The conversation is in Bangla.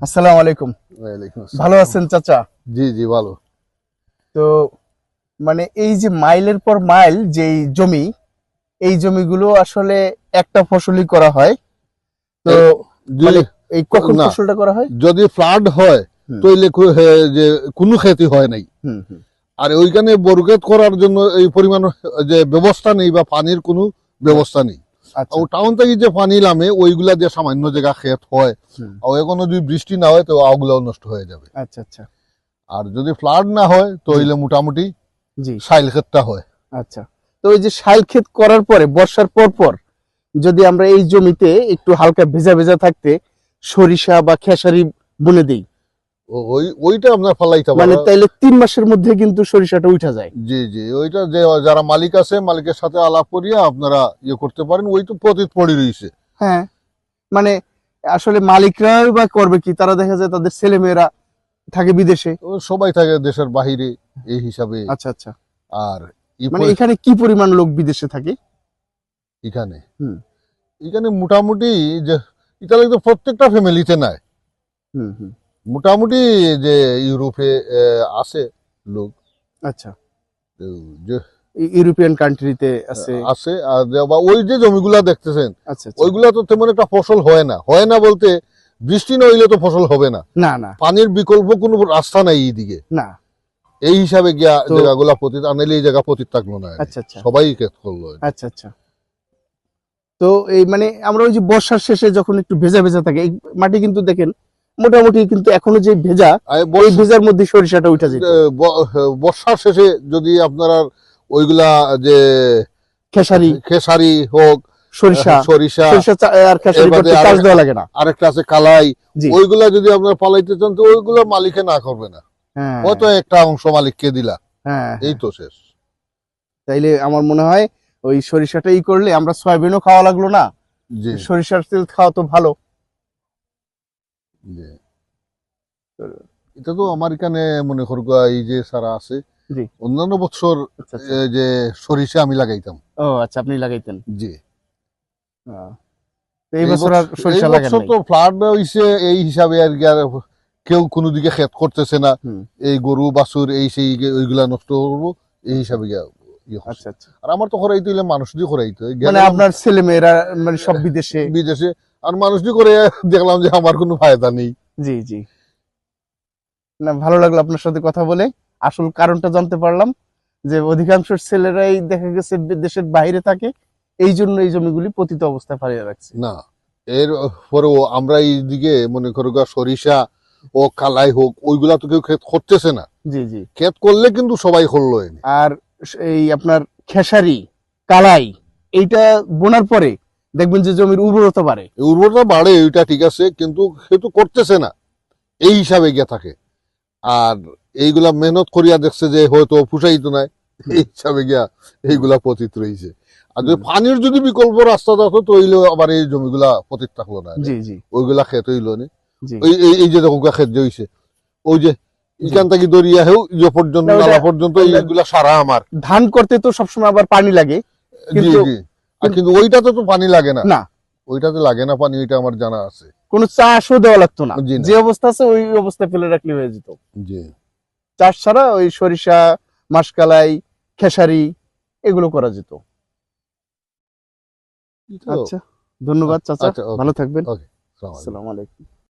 আসসালামু আলাইকুম। ভালো আছেন চাচা? জি জি ভালো। তো মানে এই যে মাইলের পর মাইল যেই জমি এই জমিগুলো আসলে একটা ফসলই করা হয়। তো যদি মানে এই কখন। ফসলটা করা হয়? যদি ফ্লাড হয় হে- যে কোনো ক্ষতি হয় নাই। হুম হুম। আর ওইখানে বরগেত করার জন্য এই পরিমাণ যে ব্যবস্থা নেই বা পানির কোনো ব্যবস্থা নেই। আচ্ছা। আর টাউন থেকে যে পানি নামে ওইগুলা যে সামান্য জায়গা ক্ষেত হয়। আর এখনও যদি বৃষ্টি না হয় তো ওগুলাও নষ্ট হয়ে যাবে। আচ্ছা আচ্ছা। আর যদি ফ্লাড না হয় তো হইলে মোটামুটি জি। সাইল ক্ষেতটা হয়। আচ্ছা। তো ওই যে শাল ক্ষেত করার পরে বর্ষার পর পর যদি আমরা এই জমিতে একটু হালকা ভেজা ভেজা থাকতে সরিষা বা খেসারি বুনে দিই ও- ওই ওইটা আপনার ফলাইতে মানে তাইলে তিন মাসের মধ্যে কিন্তু সরিষাটা উঠা যায়। জি জি ওইটা যে যারা মালিক আছে মালিকের সাথে আলাপ করিয়া আপনারা ইয়ে করতে পারেন ওই তো পতিত পড়ে রয়েছে হ্যাঁ মানে আসলে মালিকরাই বা করবে কি? তারা দেখা যায় তাদের ছেলে মেয়েরা থাকে বিদেশে। ও সবাই থাকে দেশের বাহিরে এই হিসাবে। আচ্ছা আচ্ছা। আর মানে এখানে কি পরিমাণ লোক বিদেশে থাকে? এখানে? হুম। এখানে মোটামুটি যে প্রত্যেকটা ফ্যামিলিতে নাই। হুম হুম। মোটামুটি যে ইউরোপে আছে লোক। আচ্ছা। যে ইউরোপিয়ান কান্ট্রিতে আছে। আছে আর বা ওই যে জমিগুলা দেখতেছেন আচ্ছা আচ্ছা। ওইগুলা তো তেমন একটা ফসল হয় না। হয় না বলতে বৃষ্টি না হইলে তো ফসল হবে না। না না। পানির বিকল্প কোনো রাস্তা নাই এইদিকে। না। এই হিসাবে গিয়া জায়গাগুলা পতিত আনাইলে এই জায়গা পতিত থাকল না আচ্ছা আচ্ছা। সবাই ক্ষেত করল আচ্ছা আচ্ছা। তো এই মানে আমরা ওই যে বর্ষার শেষে যখন একটু ভেজা ভেজা থাকে মাটি কিন্তু দেখেন মোটামুটি কিন্তু এখনও যে ভেজা ওই ভেজার মধ্যে সরিষাটা উঠা ব- বর্ষার শেষে যদি আপনার ওইগুলা যে খেসারি খেসারি হোক সরিষা সরিষা সরিষা আর খেসারি করতে আর- দেওয়া লাগে না। আরেকটা আছে কালাই ওইগুলা যদি আপনার পালাইতে চান তো ওইগুলো মালিকে না করবে না। হ্যাঁ। হয়তো একটা অংশ মালিককে দিলা। হ্যাঁ এই তো শেষ। তাইলে আমার মনে হয় ওই সরিষাটা ই করলে আমরা সয়াবিনও খাওয়া লাগল না। সরিষার তেল খাওয়া তো ভালো। জি। এটা তো আমার এখানে মনে করব এই যে সারা আছে জি। অন্যান্য বছর আচ্ছা আচ্ছা। যে সরিষা আমি লাগাইতাম ও আচ্ছা আপনি লাগাইতেন জি এই বছর আর সরিষা তো ফ্লাড হইছে এই হিসাবে আর কি আর কেউ কোনো দিকে ক্ষেত করতেছে না এই গরু বাছুর এই সেই ওইগুলা নষ্ট করব এই হিসাবে। আচ্ছা আচ্ছা। আর আমার তো করাইতে হইলে মানুষ দিয়ে করাইতে মানে আপনার ছেলে মেয়েরা মানে সব বিদেশে। বিদেশে। আর মানুষ দিয়ে করে দেখলাম যে আমার কোনো ফায়দা নেই। জি জি। না ভালো লাগল আপনার সাথে কথা বলে। আসল কারণটা জানতে পারলাম যে অধিকাংশ ছেলেরাই দেখা গেছে দেশের বাইরে থাকে এই জন্য এই জমিগুলি পতিত অবস্থায় ফারিয়ে রাখছে। না এর পরেও আমরা এইদিকে মনে করো সরিষা ও কালাই হোক ওইগুলা তো কেউ ক্ষেত করতেছে না। জি জি। ক্ষেত করলে কিন্তু সবাই করল আর এই আপনার খেসারি কালাই এইটা বোনার পরে দেখবেন যে জমির উর্বরতা বাড়ে। উর্বরতা বাড়ে ওইটা ঠিক আছে কিন্তু সেহেতু করতেছে না। এই হিসাবে গিয়া থাকে। আর এইগুলা মেহনত করিয়া দেখছে যে হয়তো পুষাইতো নাই এই হিসাবে গিয়া এইগুলা পতিত রয়েছে আর যদি পানির যদি বিকল্প রাস্তা থাকতো তো হইলেও আবার এই জমিগুলা পতিত থাকল না। ওইগুলা ক্ষেত হইল না। এই- যে দেখো ক্ষেত যে হইছে ওই যে এখান থেকে দরিয়া হেউ যে পর্যন্ত নালা পর্যন্ত এইগুলা সারা আমার। ধান করতে তো সবসময় আবার পানি লাগে। কিন্তু- জি। কিন্তু ওইটাতে তো পানি লাগে না। না। ওইটাতে লাগে না পানি ওইটা আমার জানা আছে। কোনো চাষও দেওয়া লাগতো না। যে অবস্থা আছে ওই অবস্থায় ফেলে রাখলে হয়ে যেত। জি। চাষ ছাড়া ওই সরিষা মাসকালাই খেসারি এগুলো করা যেত। আচ্ছা ধন্যবাদ চাচা। আচ্ছা, ভালো থাকবেন। আসসালামু আলাইকুম।